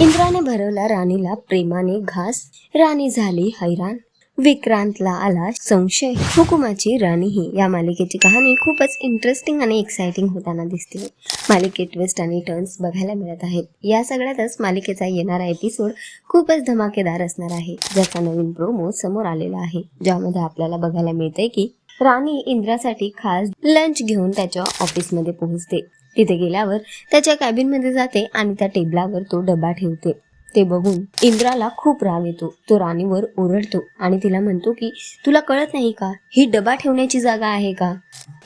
इंद्राने भरवला राणीला प्रेमाने घास. राणी झाली हैराण. विक्रांतला आला संशय. हुकुमाची राणी ही. या मालिकेची कहाणी खूपच इंटरेस्टिंग आणि एक्साइटिंग होताना दिसते. मालिकेत ट्विस्ट आणि टर्न्स बघायला मिळत आहेत. या सगळ्यातच मालिकेचा येणारा एपिसोड खूपच धमाकेदार असणार आहे. ज्याचा नवीन प्रोमो समोर आलेला आहे. ज्यामध्ये आपल्याला बघायला मिळतंय की राणी इंद्रासाठी खास लंच घेऊन त्याच्या ऑफिसमध्ये पोहोचते. तिथे गेल्यावर त्याच्या कॅबिनमध्ये जाते आणि त्या टेबलावर तो डबा ठेवते. ते बघून इंद्राला खूप राग येतो. तो राणीवर ओरडतो आणि तिला म्हणतो की तुला कळत नाही का? ही डबा ठेवण्याची जागा आहे का?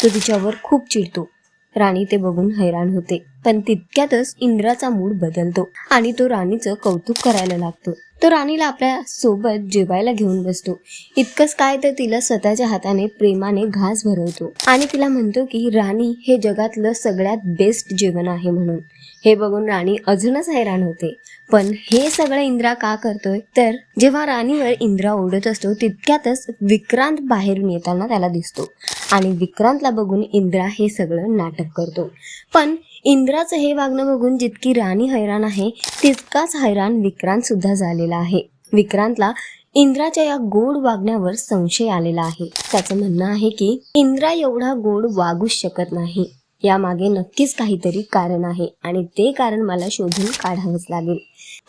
तो तिच्यावर खूप चिडतो. राणी ते बघून हैराण होते. पण तितक्यातच इंद्राचा मूड बदलतो आणि तो राणीचं कौतुक करायला लागतो. तो राणीला आपल्यासोबत जेवायला घेऊन बसतो. इतकंच काय तर तिला स्वतःच्या हाताने प्रेमाने घास भरवतो. आणि तिला म्हणतो की राणी हे जगातलं सगळ्यात बेस्ट जेवण आहे म्हणून. हे बघून राणी अजूनच हैराण होते. पण हे सगळं इंद्रा का करतोय? तर जेव्हा राणीवर इंद्रा ओढत असतो तितक्यातच विक्रांत बाहेरून येताना त्याला दिसतो. आणि विक्रांतला बघून इंद्रा हे सगळं नाटक करतो. पण इंद्राचं हे वागणं बघून जितकी राणी हैराण आहे तितकाच हैराण विक्रांत सुद्धा झालेला आहे. विक्रांतला इंद्राच्या या गोड वागण्यावर संशय आलेला आहे. त्याचं म्हणणं आहे की इंद्रा एवढा गोड वागूच शकत नाही. यामागे नक्कीच काहीतरी कारण आहे आणि ते कारण मला शोधून काढावंच लागेल.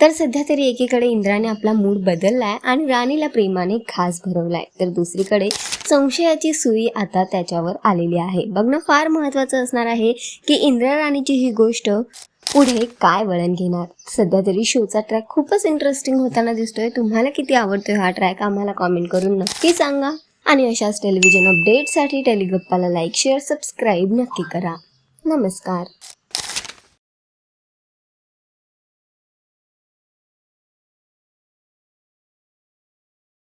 तर सध्या तरी एकीकडे इंद्राने आपला मूड बदललाय आणि राणीला प्रेमाने खास भरवलाय. तर दुसरीकडे संशयाची सुई आता त्याच्यावर आलेली आहे. बघणं फार महत्वाचं असणार आहे की इंदिरा राणीची ही गोष्ट पुढे काय वळण घेणार? सध्या तरी शोचा ट्रॅक खूपच इंटरेस्टिंग होताना दिसतोय. तुम्हाला किती आवडतोय हा ट्रॅक आम्हाला कॉमेंट करून नक्की सांगा. आणि अशाच टेलिव्हिजन अपडेटसाठी टेलिगप्पाला लाईक शेअर सबस्क्राईब नक्की करा. नमस्कार.